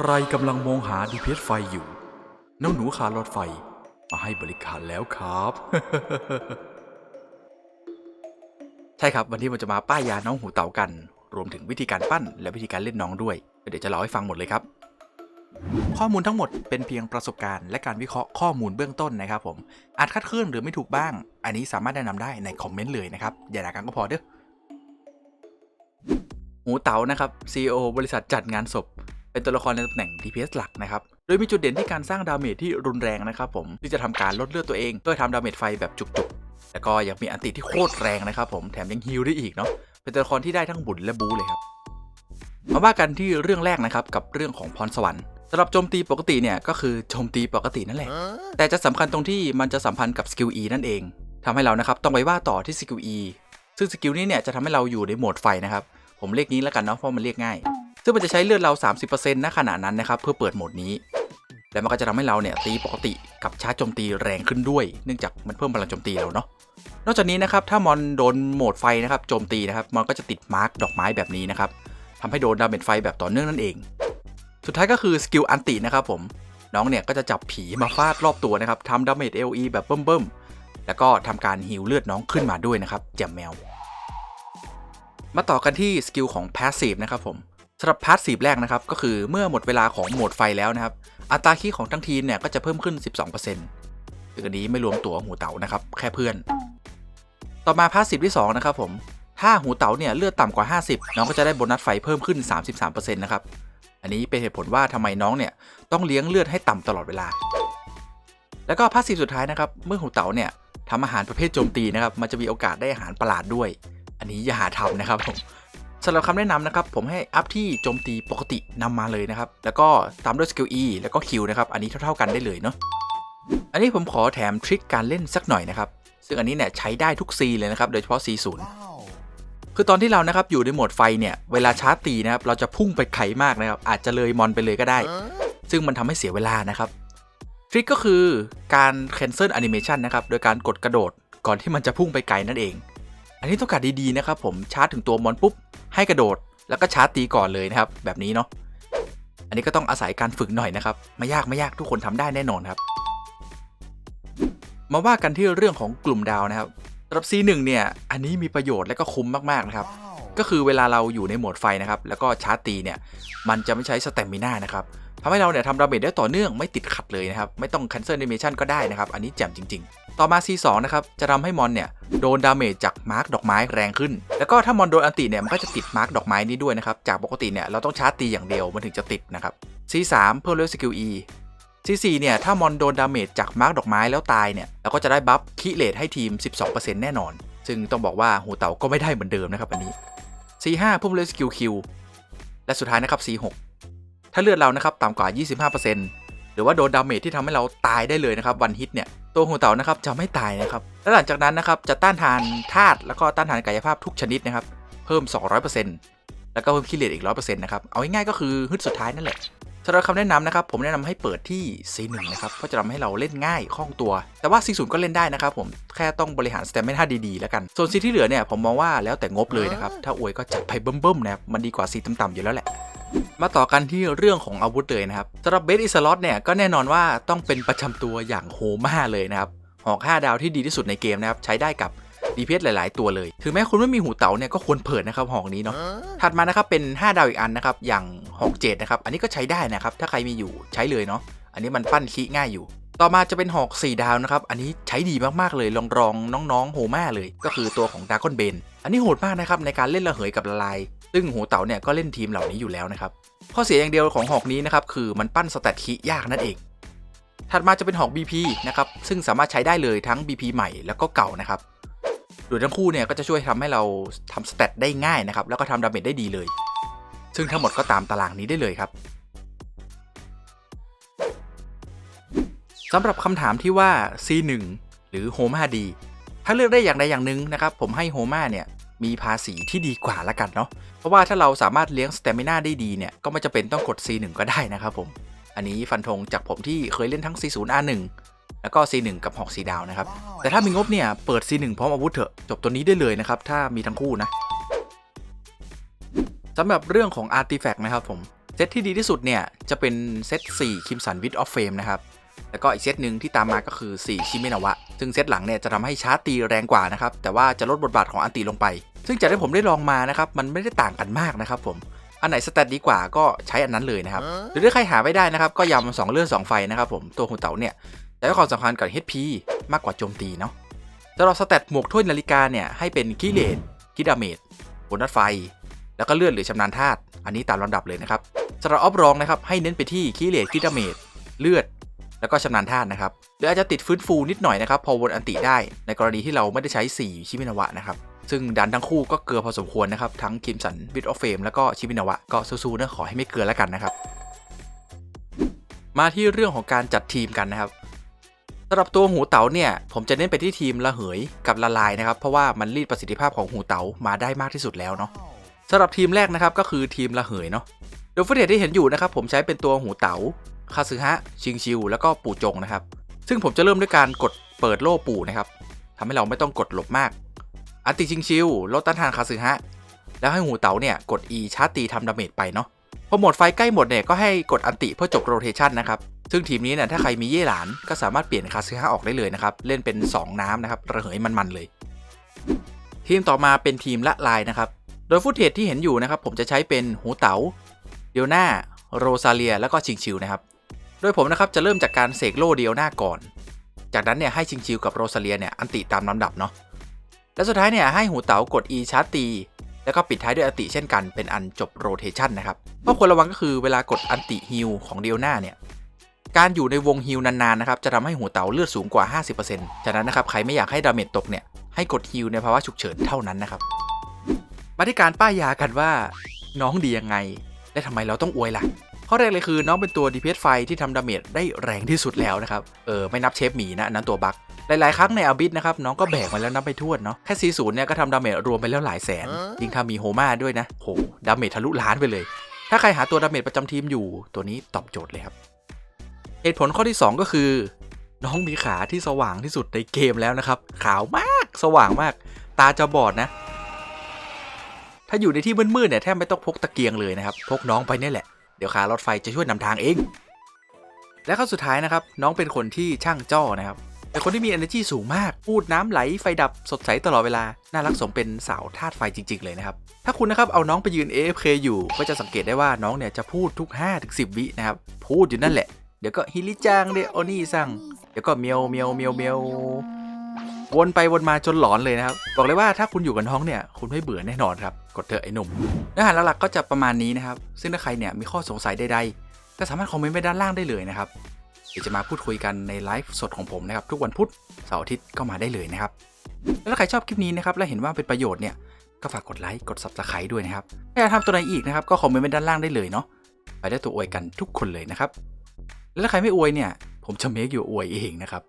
ใครกำลังมองหาดีเพสไฟอยู่ น้องหนูขาหลอดไฟ มาให้บริการแล้วครับ ใช่ครับ วันนี้ผมจะมาป้ายยาน้องหูเต่ากัน รวมถึงวิธีการปั้นและวิธีการเล่นน้องด้วย เดี๋ยวจะเล่าให้ฟังหมดเลยครับ ข้อมูลทั้งหมดเป็นเพียงประสบการณ์และการวิเคราะห์ข้อมูลเบื้องต้นนะครับผม อาจคลาดเคลื่อนหรือไม่ถูกบ้าง อันนี้สามารถแนะนำได้ในคอมเมนต์เลยนะครับ อย่าด่ากันก็พอเด้อ หูเต๋านะครับ CEO บริษัทจัดงานศพ เป็นตัวละครในตำแหน่ง DPS หลักนะครับ โดยมีจุดเด่นที่การสร้างดาเมจที่รุนแรงนะครับผม ที่จะทำการลดเลือดตัวเองโดยทำดาเมจไฟแบบจุกๆ แล้วก็ยังมีอันติที่โคตรแรงนะครับผมแถมยังฮิลได้อีกเนาะ เป็นตัวละครที่ได้ทั้งบุญและบูเลยครับ มาว่ากันที่เรื่องแรกนะครับกับเรื่องของพรสวรรค์สำหรับโจมตีปกติเนี่ยก็คือโจมตีปกตินั่นแหละ แต่จะสำคัญตรงที่มันจะสัมพันธ์กับสกิล E นั่นเองทำให้เรานะครับต้องไปว่าต่อที่สกิล E ซึ่งสกิลนี้เนี่ยจะทำให้เราอยู่ในโหมดไฟนะครับ ผมเรียกนี้แล้วกันเนาะเพราะมันเรียกง่าย ซึ่งมันจะใช้เลือดเรา 30%ณขณะนั้นนะครับเพื่อเปิดโหมดนี้ แล้วมันก็จะทำให้เราเนี่ยตีปกติกับชาร์จโจมตีแรงขึ้นด้วย เนื่องจากมันเพิ่มพลังโจมตีเราเนาะนอกจากนี้นะครับถ้ามอนโดนโหมดไฟนะครับโจมตีนะครับมันก็จะติดมาร์กดอกไม้แบบนี้นะครับทำให้โดนดาเมจไฟแบบต่อเนื่องนั่นเอง สุดท้ายก็คือสกิลอันตินะครับผมน้องเนี่ยก็จะจับผีมาฟาดรอบตัวนะครับทำดาเมจ LE แบบเบิ่มๆ แล้วก็ทำการฮิลเลือดน้องขึ้นมาด้วยนะครับแจมแมว มาต่อกันที่สกิลของ Passive นะครับผม สำหรับ Passive แรกนะครับก็คือเมื่อหมดเวลาของโหมดไฟแล้วนะครับ อัตราคีของทั้งทีมเนี่ยก็จะเพิ่มขึ้น 12%ซึ่งอันนี้ไม่รวมตัวหูเต๋านะครับแค่เพื่อน ต่อมา Passive ที่2นะครับผมถ้าหูเต๋าเนี่ยเลือดต่ำกว่า 50 น้องก็จะได้โบนัสไฟเพิ่มขึ้น 33%นะครับอันนี้เป็นเหตุผลว่าทำไมน้องเนี่ยต้องเลี้ยงเลือดให้ต่ำตลอดเวลา แล้วก็พาสซีฟสุดท้ายนะครับเมื่อหูเต๋าเนี่ยทำอาหารประเภทโจมตีนะครับมันจะมีโอกาสได้อาหารประหลาดด้วย อันนี้อย่าหาทำนะครับผมำหรับคำแนะนำนะครับ ผมให้อัพที่โจมตีปกตินำมาเลยนะครับ แล้วก็ตามด้วยสกิล E แล้วก็ Q นะครับ อันนี้เท่าๆกันได้เลยเนาะ อันนี้ผมขอแถมทริคการเล่นสักหน่อยนะครับ ซึ่งอันนี้เนี่ยใช้ได้ทุกซีเลยนะครับ โดยเฉพาะ C0 คือตอนที่เรานะครับอยู่ในโหมดไฟเนี่ย เวลาชาร์จตีนะครับ เราจะพุ่งไปไกลมากนะครับ อาจจะเลยมอนไปเลยก็ได้ ซึ่งมันทำให้เสียเวลานะครับทริคก็คือการ cancel animation นะครับ โดยการกดกระโดดก่อนที่มันจะพุ่งไปไกลนั่นเอง อันนี้ต้องการดีๆนะครับผมชาร์จถึงตัวมอนปุ๊บให้กระโดด แล้วก็ชาร์จตีก่อนเลยนะครับแบบนี้เนาะอันนี้ก็ต้องอาศัยการฝึกหน่อยนะครับไม่ยากไม่ยากทุกคนทำได้แน่นอนครับ มาว่ากันที่เรื่องของกลุ่มดาวนะครับสำหรับ C1 เนี่ยอันนี้มีประโยชน์และก็คุ้มมากๆนะครับก็คือเวลาเราอยู่ในโหมดไฟนะครับแล้วก็ชาร์จตีเนี่ยมันจะไม่ใช้สเตมิน่านะครับ ทำให้เราเนี่ยทำดาเมจได้ต่อเนื่องไม่ติดขัดเลยนะครับ ไม่ต้อง cancel animation ก็ได้นะครับ อันนี้แจ่มจริง ๆ ต่อมา C2 นะครับ จะทำให้มอนเนี่ยโดนดาเมจจากมาร์กดอกไม้แรงขึ้น แล้วก็ถ้ามอนโดนอันติเนี่ยมันก็จะติดมาร์กดอกไม้นี้ด้วยนะครับ จากปกติเนี่ยเราต้องชาร์จตีอย่างเดียวมันถึงจะติดนะครับ C3 เพิ่มเลเวลสกิล E C4 เนี่ยถ้ามอนโดนดาเมจจากมาร์กดอกไม้แล้วตายเนี่ยเราก็จะได้บัฟคิเลตให้ทีม 12%แน่นอน ซึ่งต้องบอกว่าหูเต่าก็ไม่ได้เหมือนเดิมนะครับอันนี้ C5 เพิ่มเลเวลสกิล Q และสุดท้ายนะครับ C6 ถ้าเลือดเรานะครับต่ำกว่า 25%หรือว่าโดนดาเมจที่ทำให้เราตายได้เลยนะครับวันฮิตเนี่ยตัวหูเต่านะครับจะไม่ตายนะครับและหลังจากนั้นนะครับจะต้านทานธาตุแล้วก็ต้านทานกายภาพทุกชนิดนะครับเพิ่ม 200%แล้วก็เพิ่มคิเลตอีก 100%นะครับเอาง่ายๆก็คือฮึดสุดท้ายนั่นแหละสำหรับคำแนะนำนะครับผมแนะนำให้เปิดที่ C1 นะครับเพราะจะทำให้เราเล่นง่ายคล่องตัว แต่ว่า C0 ก็เล่นได้นะครับผมแค่ต้องบริหารสเตมไม่ท่าดีๆแล้วกัน ส่วน C ที่เหลือเนี่ยผมมองว่าแล้วแต่งบเลยนะครับถ้าอวยก็จัดไปเบิ่มๆนะครับมันดีกว่า C ต่ำๆอยู่แล้วแหละ มาต่อกันที่เรื่องของอาวุธเลยนะครับสำหรับเบสอิสลอตเนี่ยก็แน่นอนว่าต้องเป็นประจำตัวอย่างโฮมาเลยนะครับหอก5ดาวที่ดีที่สุดในเกมนะครับใช้ได้กับดีเพสหลาย ๆ ตัวเลย ถึงแม้คุณไม่มีหูเต๋าเนี่ยก็ควรเปิดนะครับหอกนี้เนาะ ถัดมานะครับเป็น 5 ดาวอีกอันนะครับอย่างหอกเจ็ดนะครับอันนี้ก็ใช้ได้นะครับถ้าใครมีอยู่ใช้เลยเนาะ อันนี้มันปั้นคีง่ายอยู่ ต่อมาจะเป็นหอก 4 ดาวนะครับอันนี้ใช้ดีมาก ๆ เลยลองรองน้องๆโฮมาเลย ก็คือตัวของดากอนเบน อันนี้โหดมากนะครับในการเล่นระเหยกับละลาย ซึ่งหูเต๋าเนี่ยก็เล่นทีมเหล่านี้อยู่แล้วนะครับข้อเสียอย่างเดียวของหอกนี้นะครับคือมันปั้นสแตทคียากนั่นเอง ถัดมาจะเป็นหอก BP นะครับซึ่งสามารถใช้ได้เลยทั้ง BP ใหม่แล้วก็เก่านะครับโดยทั้งคู่เนี่ยก็จะช่วยทำให้เราทำสเตตได้ง่ายนะครับแล้วก็ทำดาเมจได้ดีเลย ซึ่งทั้งหมดก็ตามตารางนี้ได้เลยครับสำหรับคำถามที่ว่า C1 หรือโฮมาดีถ้าเลือกได้อย่างใดอย่างหนึ่งนะครับ ผมให้โฮมาเนี่ย มีภาษีที่ดีกว่าละกันเนาะเพราะว่าถ้าเราสามารถเลี้ยงสเตมิน่าได้ดีเนี่ยก็ไม่จะเป็นต้องกด C1 ก็ได้นะครับผม อันนี้ฟันธงจากผมที่เคยเล่นทั้ง C0 R1 แล้วก็ C1 กับหอกสีดาวนะครับ แต่ถ้ามีงบเนี่ยเปิด C1 พร้อมอาวุธเถอะจบตัวนี้ได้เลยนะครับถ้ามีทั้งคู่นะสำหรับเรื่องของ Artifact นะครับผมเซตที่ดีที่สุดเนี่ยจะเป็นเซต4คิมสันวิดออฟเฟมนะครับแล้วก็อีกเซตหนึ่งที่ตามมาก็คือ 4 ชิเมนาวะ ซึ่งเซตหลังเนี่ยจะทำให้ชาร์จตีแรงกว่านะครับ แต่ว่าจะลดบทบาทของอันติลงไป ซึ่งจากที่ผมได้ลองมานะครับมันไม่ได้ต่างกันมากนะครับผมอันไหนสแตทดีกว่าก็ใช้อันนั้นเลยนะครับหรือถ้าใครหาไม่ได้นะครับก็ยำสองเลือดสองไฟนะครับผมตัวหูเต๋าเนี่ยจะให้ความสำคัญกับ HP มากกว่าโจมตีเนาะสำหรับสแตทหมวกถ้วยนาฬิกาเนี่ยให้เป็นกิเลสกิดาเมจบนนัดไฟ แล้วก็เลือดหรือชำนาญธาตุอันนี้ตามลำดับเลยนะครับสำหรับออฟรองนะครับให้เน้นไปที่กิเลสกิดาเมจเลือดแล้วก็ชำนาญธาตุนะครับหรืออาจจะติดฟื้นฟูนิดหน่อยนะครับพอวนอันติได้ในกรณีที่เราไม่ได้ใช้ 4 ชิมินาวะนะครับ ซึ่งดันทั้งคู่ก็เกลือพอสมควรนะครับ ทั้งคิมสันบิทออฟเฟมแล้วก็ชิมินาวะก็สู้ๆนะขอให้ไม่เกลือแล้วกันนะครับ มาที่เรื่องของการจัดทีมกันนะครับสำหรับตัวหูเต๋าเนี่ย ผมจะเน้นไปที่ทีมละเหยกับละลายนะครับ เพราะว่ามันรีดประสิทธิภาพของหูเต๋ามาได้มากที่สุดแล้วเนาะสำหรับทีมแรกนะครับก็คือทีมละเหยเนาะโดยฟุตเทจที่เห็นอยู่นะครับผมใช้เป็นตัวหูเต๋าคาซึฮะชิงชิวแล้วก็ปู่จงนะครับ ซึ่งผมจะเริ่มด้วยการกดเปิดโล่ปู่นะครับทำให้เราไม่ต้องกดหลบมาก อันติชิงชิวลดต้านทานคาซึฮะ แล้วให้หูเต๋าเนี่ยกด E ชาร์จตีทำดาเมจไปเนาะพอหมดไฟใกล้หมดเนี่ยก็ให้กดอันติเพื่อจบโรเทชันนะครับซึ่งทีมนี้เนี่ยถ้าใครมีเย่หลานก็สามารถเปลี่ยนคาซึฮะออกได้เลยนะครับ เล่นเป็น 2 น้ำนะครับ ระเหยมันๆเลย ทีมต่อมาเป็นทีมละลายนะครับ โดยฟุตเทจที่เห็นอยู่นะครับ ผมจะใช้เป็นหูเต๋าเดียวหน้าโรซาเลียแล้วก็ชิงชิวนะครับ โดยผมนะครับจะเริ่มจากการเสกโล่เดียวหน้าก่อน จากนั้นเนี่ยให้ชิงชิวกับโรซาเลียเนี่ยอันติตามลำดับเนาะ และสุดท้ายเนี่ยให้หูเต๋ากด E ชาร์จตี แล้วก็ปิดท้ายด้วยอติเช่นกันเป็นอันจบโรเทชันนะครับข้อควรระวังก็คือเวลากดอันติฮิลของเดียวหน้าเนี่ยการอยู่ในวงฮิลนานๆนะครับจะทำให้หูเต๋าเลือดสูงกว่า 50%จากนั้นนะครับใครไม่อยากให้ดาเมจตกเนี่ยให้กดฮิลในภาวะฉุกเฉินเท่านั้นนะครับมาที่การป้ายยากันว่าน้องดียังไง และทำไมเราต้องอวยล่ะข้อแรกเลยคือน้องเป็นตัว DPS ไฟที่ทำดาเมจได้แรงที่สุดแล้วนะครับ เออ ไม่นับเชฟหมีนะ นั้นตัวบั๊ก หลาย ๆ ครั้งในอาบิสนะครับน้องก็แบกมาแล้วนับไปทั่วนเนาะแค่40เนี่ยก็ทำดาเมจรวมไปแล้วหลายแสนยิ่งถ้ามีโฮมาด้วยนะโหดาเมจทะลุล้านไปเลย ถ้าใครหาตัวดาเมจประจำทีมอยู่ ตัวนี้ตอบโจทย์เลยครับเหตุผลข้อที่ 2 ก็คือ น้องมีขาที่สว่างที่สุดในเกมแล้วนะครับ ขาวมากสว่างมาก ตาจะบอดนะ ถ้าอยู่ในที่มืดๆเนี่ยแทบไม่ต้องพกตะเกียงเลยนะครับพกน้องไปนี่แหละเดี๋ยวขารถไฟจะช่วยนำทางเองและข้อสุดท้ายนะครับน้องเป็นคนที่ช่างจ้อนะครับ เป็นคนที่มี energy สูงมาก พูดน้ำไหลไฟดับสดใสตลอดเวลา น่ารักสมเป็นสาวธาตุไฟจริง ๆ เลยนะครับ ถ้าคุณนะครับเอาน้องไปยืน AFK อยู่ ก็จะสังเกตได้ว่าน้องเนี่ยจะพูดทุก 5-10 วินะครับ พูดอยู่นั่นแหละ เดี๋ยวก็ฮิริจังเดโอนี่สั่งเดี๋ยวก็เมียวเมียวเมียวเมียววนไปวนมาจนหลอนเลยนะครับ บอกเลยว่าถ้าคุณอยู่กับน้องเนี่ย คุณไม่เบื่อแน่นอนครับ กดเถอะไอ้หนุ่มเนื้อหาหลักๆก็จะประมาณนี้นะครับ ซึ่งถ้าใครเนี่ยมีข้อสงสัยใดๆก็สามารถคอมเมนต์ไว้ด้านล่างได้เลยนะครับ ดี๋ยวจะมาพูดคุยกันในไลฟ์สดของผมนะครับทุกวันพุธเสาร์อาทิตย์ก็มาได้เลยนะครับ แล้วถ้าใครชอบคลิปนี้นะครับและเห็นว่าเป็นประโยชน์เนี่ยก็ฝากกดไลค์กด subscribe ด้วยนะครับถ้าอยากทำตัวไหนอีกนะครับก็คอมเมนต์ไว้ด้านล่างได้เลยเนาะไปได้ตัวอวยกันทุกคนเลยนะครับ แล้วถ้าใครไม่อวยเนี่ยผมจะเมคอยู่อวยเองนะครับ